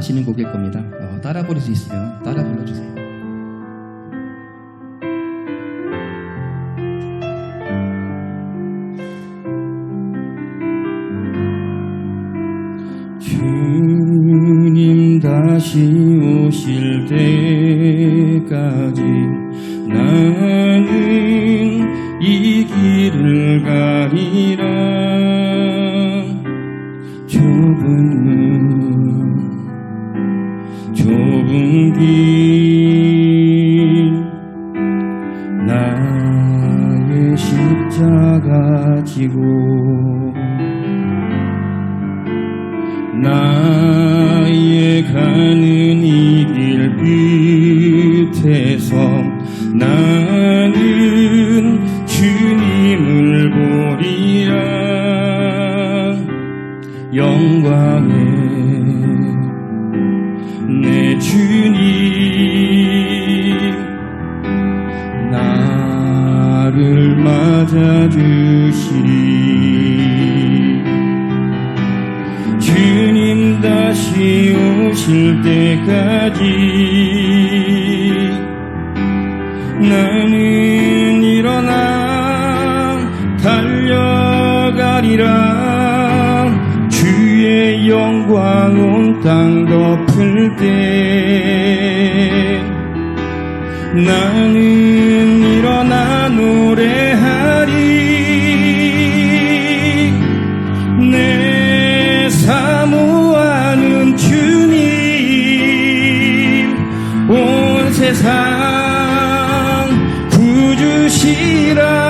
아시는 곡일 겁니다. 어, 따라 부를 수 있으면 따라 불러주세요. 주님 다시 오실 때 나의 십자가 지고 나의 가는 나를 맞아주시리. 주님 다시 오실 때까지 나는 일어나 달려가리라. 주의 영광 온 땅 덮을 때 나는 일어나 노 구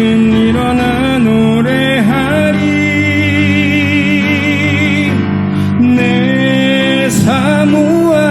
사모하